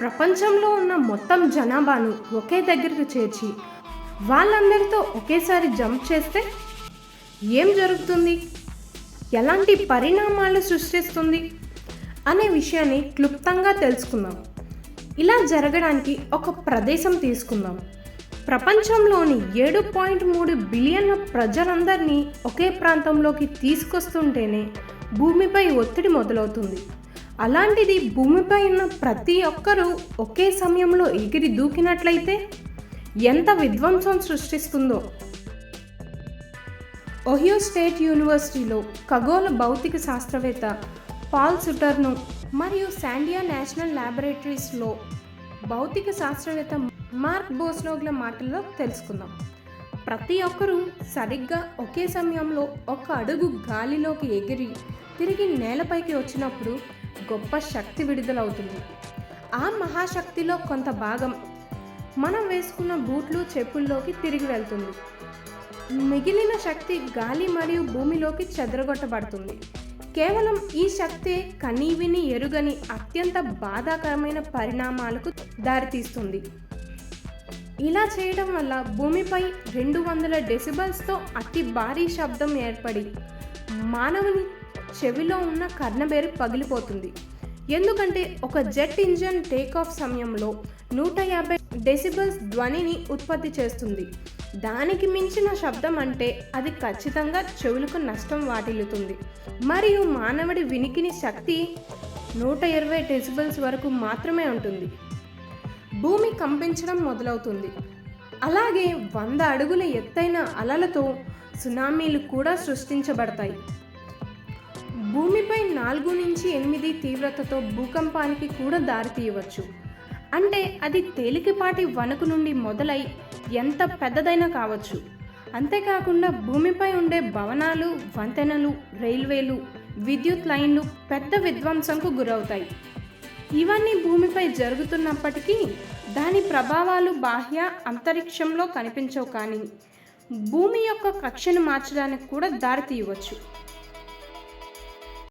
ప్రపంచంలో ఉన్న మొత్తం జనాభాను ఒకే దగ్గరకు చేర్చి వాళ్ళందరితో ఒకేసారి జంప్ చేస్తే ఏం జరుగుతుంది? ఎలాంటి పరిణామాలు సృష్టిస్తుంది? అనే విషయాన్ని క్లుప్తంగా తెలుసుకుందాం. ఇలా జరగడానికి ఒక ప్రదేశం తీసుకుందాం. ప్రపంచంలోని ఏడు పాయింట్ మూడు బిలియన్ల ప్రజలందరినీ ఒకే ప్రాంతంలోకి తీసుకొస్తుంటేనే భూమిపై ఒత్తిడి మొదలవుతుంది. అలాంటిది భూమిపై ఉన్న ప్రతి ఒక్కరూ ఒకే సమయంలో ఎగిరి దూకినట్లయితే ఎంత విధ్వంసం సృష్టిస్తుందో. ఒహియో స్టేట్ యూనివర్సిటీలో ఖగోళ భౌతిక శాస్త్రవేత్త పాల్ సుటర్ను మరియు శాండియా నేషనల్ ల్యాబొరేటరీస్లో భౌతిక శాస్త్రవేత్త మార్క్ బోస్లోగ్ల మాటల్లో తెలుసుకుందాం. ప్రతి ఒక్కరూ సరిగ్గా ఒకే సమయంలో ఒక అడుగు గాలిలోకి ఎగిరి తిరిగి నేలపైకి వచ్చినప్పుడు గొప్ప శక్తి విడుదలవుతుంది. ఆ మహాశక్తిలో కొంత భాగం మనం వేసుకున్న బూట్లు చెప్పుల్లోకి తిరిగి వెళ్తుంది. మిగిలిన శక్తి గాలి మరియు భూమిలోకి చెదరగొట్టబడుతుంది. కేవలం ఈ శక్తే కనీవిని ఎరుగని అత్యంత బాధాకరమైన పరిణామాలకు దారితీస్తుంది. ఇలా చేయడం వల్ల భూమిపై రెండు వందల డెసిబల్స్తో అతి భారీ శబ్దం ఏర్పడి మానవుని చెవిలో ఉన్న కర్ణబేరు పగిలిపోతుంది. ఎందుకంటే ఒక జెట్ ఇంజన్ టేకాఫ్ సమయంలో నూట యాభై డెసిబల్స్ ధ్వనిని ఉత్పత్తి చేస్తుంది. దానికి మించిన శబ్దం అంటే అది ఖచ్చితంగా చెవులకు నష్టం వాటిల్లుతుంది. మరియు మానవుడి వినికిని శక్తి నూట ఇరవై డెసిబల్స్ వరకు మాత్రమే ఉంటుంది. భూమి కంపించడం మొదలవుతుంది. అలాగే వంద అడుగుల ఎత్తైన అలలతో సునామీలు కూడా సృష్టించబడతాయి. భూమిపై నాలుగు నుంచి ఎనిమిది తీవ్రతతో భూకంపానికి కూడా దారితీయవచ్చు అంటే అది తేలికపాటి వణుకు నుండి మొదలై ఎంత పెద్దదైనా కావచ్చు. అంతేకాకుండా భూమిపై ఉండే భవనాలు వంతెనలు రైల్వేలు విద్యుత్ లైన్లు పెద్ద విధ్వంసంకు గురవుతాయి. ఇవన్నీ భూమిపై జరుగుతున్నప్పటికీ దాని ప్రభావాలు బాహ్య అంతరిక్షంలో కనిపించవు కానీ భూమి యొక్క కక్షను మార్చడానికి కూడా దారితీయవచ్చు